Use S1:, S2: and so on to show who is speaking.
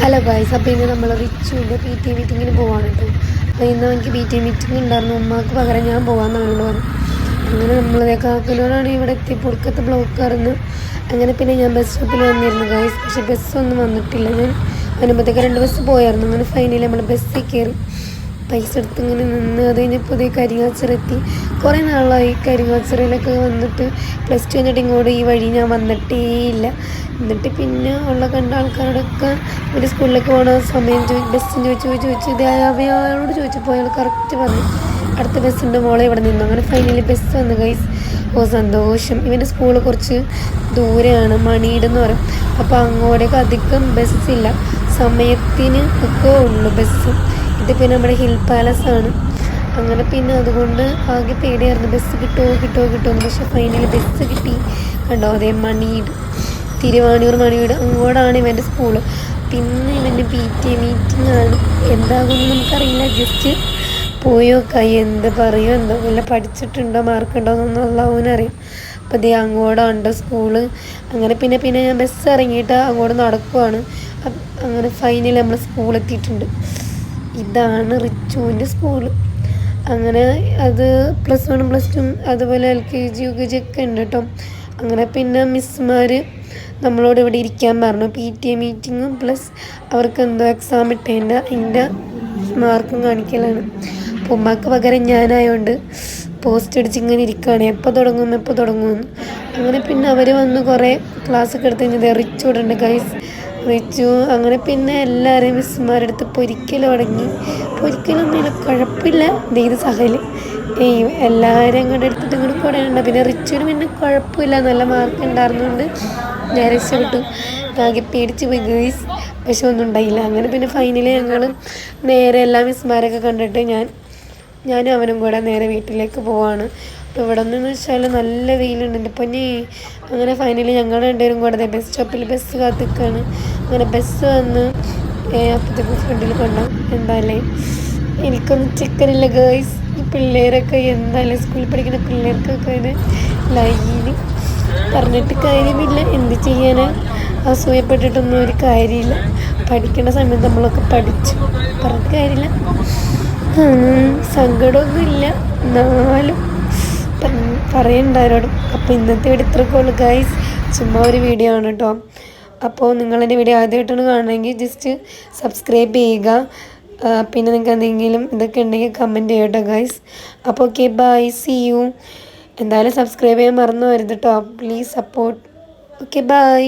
S1: Hello guys അപ്പോൾ ഇന്ന് നമ്മൾ റിച്ചുവിന്റെ പി ടി മീറ്റിങ്ങിന് പോവാണ് കേട്ടോ അപ്പോൾ ഇന്ന് എനിക്ക് പി ടി മീറ്റിംഗ് ഉണ്ടായിരുന്നു ഉമ്മാക്ക് പകരം ഞാൻ പോകാമെന്നാണല്ലോ പറഞ്ഞത്. പറഞ്ഞു അങ്ങനെ നമ്മൾ കാക്കനോടാണ് ഇവിടെ എത്തി പൊടുക്കത്തെ ബ്ലോക്ക് ആയിരുന്നു. അങ്ങനെ പിന്നെ ഞാൻ ബസ് സ്റ്റോപ്പിൽ വന്നിരുന്നു ഗായ്സ് പക്ഷേ ബസ്സൊന്നും വന്നിട്ടില്ല. ഞാൻ വരുമ്പോഴത്തേക്ക് രണ്ട് ബസ് പോയായിരുന്നു. അങ്ങനെ ഫൈനലി നമ്മൾ ബസ്സിൽ കയറി. പൈസ എടുത്ത് ഇങ്ങനെ നിന്ന് അത് കഴിഞ്ഞപ്പോൾ ഇതേ കരിങ്ങാച്ചിറെത്തി കുറേ നാളായി കരിങ്ങാച്ചിറയിലൊക്കെ വന്നിട്ട് പ്ലസ് ടു കഴിഞ്ഞിട്ട് ഇങ്ങോട്ട് ഈ വഴി ഞാൻ വന്നിട്ടേ ഇല്ല. എന്നിട്ട് പിന്നെ ഉള്ള കണ്ട ആൾക്കാരോടൊക്കെ ഒരു സ്കൂളിലേക്ക് പോകണ സമയം ചോദി ബസ്സിന് ചോദിച്ചു ചോദിച്ചു ഇത് അയാളോട് ചോദിച്ചപ്പോൾ അയാൾ കറക്റ്റ് പറഞ്ഞു. അടുത്ത ബസ്സുണ്ട് മോളെ ഇവിടെ നിന്നു. അങ്ങനെ ഫൈനലി ബസ് വന്നു ഗൈസ് ഓ സന്തോഷം. ഇവന്റെ സ്കൂൾ കുറച്ച് ദൂരെയാണ് മണിയിടെന്ന് പറയും. അപ്പോൾ അങ്ങോട്ടേക്ക് അധികം ബസ്സില്ല സമയത്തിന് ഒക്കെ ഉള്ളു ബസ് ഇത് പിന്നെ നമ്മുടെ ഹിൽ പാലസ് ആണ്. അങ്ങനെ പിന്നെ അതുകൊണ്ട് ആകെ പേടിയായിരുന്നു. ബസ് കിട്ടുമോ കിട്ടുമോ കിട്ടുമോ പക്ഷെ ഫൈനലി ബസ് കിട്ടി. കണ്ടോ അതേ മണിയുടെ തിരുവാണിയൂർ മണിയുടെ അങ്ങോട്ടാണ് ഇവന്റെ സ്കൂൾ പിന്നെ ഇവന്റെ പി ടി എ മീറ്റിംഗ് ആണ്. എന്താകുമെന്ന് നമുക്കറിയില്ല. ജസ്റ്റ് പോയോ കൈ എന്ത് പറയോ എന്തോ വല്ല പഠിച്ചിട്ടുണ്ടോ മാർക്കുണ്ടോ എന്നൊന്നും അവനറിയാം. അപ്പോൾ ദേ അങ്ങോട്ടാണ് സ്കൂൾ അങ്ങനെ പിന്നെ പിന്നെ ഞാൻ ബസ് ഇറങ്ങിയിട്ട് അങ്ങോട്ട് നടക്കുവാണ്. അങ്ങനെ ഫൈനലി നമ്മൾ സ്കൂളെത്തിയിട്ടുണ്ട് ഇതാണ് റിച്ചുവിന്റെ സ്കൂൾ അങ്ങനെ അത് പ്ലസ് വൺ പ്ലസ് ടു അതുപോലെ L K G U K G ഒക്കെ ഉണ്ട് കേട്ടോ. അങ്ങനെ പിന്നെ മിസ്സുമാർ നമ്മളോട് ഇവിടെ ഇരിക്കാൻ പറഞ്ഞു. പി ടി എ മീറ്റിങ്ങും പ്ലസ് അവർക്ക് എന്തോ എക്സാം ഇട്ടതിന്റെ അതിന്റെ മാർക്കും കാണിക്കലാണ്. അപ്പോൾ പകരം ഞാനായതുകൊണ്ട് പോസ്റ്റ് അടിച്ച് ഇങ്ങനെ ഇരിക്കുകയാണ് എപ്പോൾ തുടങ്ങും എപ്പോൾ തുടങ്ങും അങ്ങനെ പിന്നെ അവർ വന്ന് കുറേ ക്ലാസ്സൊക്കെ എടുത്ത് കഴിഞ്ഞാൽ ഉണ്ട് ഗൈസ് റിച്ചു അങ്ങനെ പിന്നെ എല്ലാവരെയും മിസ്സുമാരുടെ അടുത്ത് പൊരിക്കൽ തുടങ്ങി. പൊരിക്കലൊന്നുമില്ല കുഴപ്പമില്ല. ഇത് സഹൽ ഏയ് എല്ലാവരെയും കൂടെ എടുത്തിട്ട് ഇങ്ങോട്ട് കൂടെയുണ്ട് പിന്നെ റിച്ചുവിന് പിന്നെ കുഴപ്പമില്ല. നല്ല മാർക്ക് ഉണ്ടായിരുന്നുകൊണ്ട് ഞാൻ രക്ഷപ്പെട്ടു ആകെ പേടിച്ച് പോയി. ഗേസ് പക്ഷെ ഒന്നും ഉണ്ടായില്ല. അങ്ങനെ പിന്നെ ഫൈനലി ഞങ്ങൾ നേരെ എല്ലാ മിസ്സുമാരൊക്കെ കണ്ടിട്ട് ഞാൻ ഞാനും അവനും കൂടെ നേരെ വീട്ടിലേക്ക് പോവാണ്. അപ്പോൾ ഇവിടെ നിന്ന് വെച്ചാൽ നല്ല വെയിലുണ്ട്. എന്റെ പൊന്നെ. അങ്ങനെ ഫൈനലി ഞങ്ങൾ രണ്ടുപേരും കൂടെ ബസ് സ്റ്റോപ്പിൽ ബസ് കാത്തിക്കാണ്. അങ്ങനെ ബസ് വന്ന് അപ്പത്തേക്ക് ഫ്രണ്ടിൽ കൊണ്ടു. എന്തായാലേ എനിക്കൊന്നും ചിക്കനില്ല ഗേൾസ് പിള്ളേരൊക്കെ എന്തായാലും സ്കൂളിൽ പഠിക്കുന്ന പിള്ളേർക്കൊക്കെ ഇത് ലൈന് പറഞ്ഞിട്ട് കാര്യമില്ല. എന്ത് ചെയ്യാൻ അസൂയപ്പെട്ടിട്ടൊന്നും ഒരു കാര്യമില്ല. പഠിക്കേണ്ട സമയത്ത് നമ്മളൊക്കെ പഠിച്ചു. പറഞ്ഞിട്ട് കാര്യമില്ല. സങ്കടമൊന്നുമില്ല. എന്നാലും പറയണ്ട ആരോടും. അപ്പോൾ ഇന്നത്തെ വീഡിയോ ഇത്രയൊക്കെ ഉള്ളു ഗൈസ് ചുമ്മാ ഒരു വീഡിയോ ആണ് കേട്ടോ അപ്പോൾ നിങ്ങളെന്റെ വീഡിയോ ആദ്യമായിട്ടാണ് കാണണമെങ്കിൽ ജസ്റ്റ് സബ്സ്ക്രൈബ് ചെയ്യുക. പിന്നെ നിങ്ങൾക്ക് എന്തെങ്കിലും ഇതൊക്കെ ഉണ്ടെങ്കിൽ കമന്റ് ചെയ്യട്ടോ ഗൈസ് അപ്പോൾ ഓക്കെ ബൈ സി യു എന്തായാലും സബ്സ്ക്രൈബ് ചെയ്യാൻ മറന്നു വരുത് കേട്ടോ പ്ലീസ് സപ്പോർട്ട് ഓക്കെ ബൈ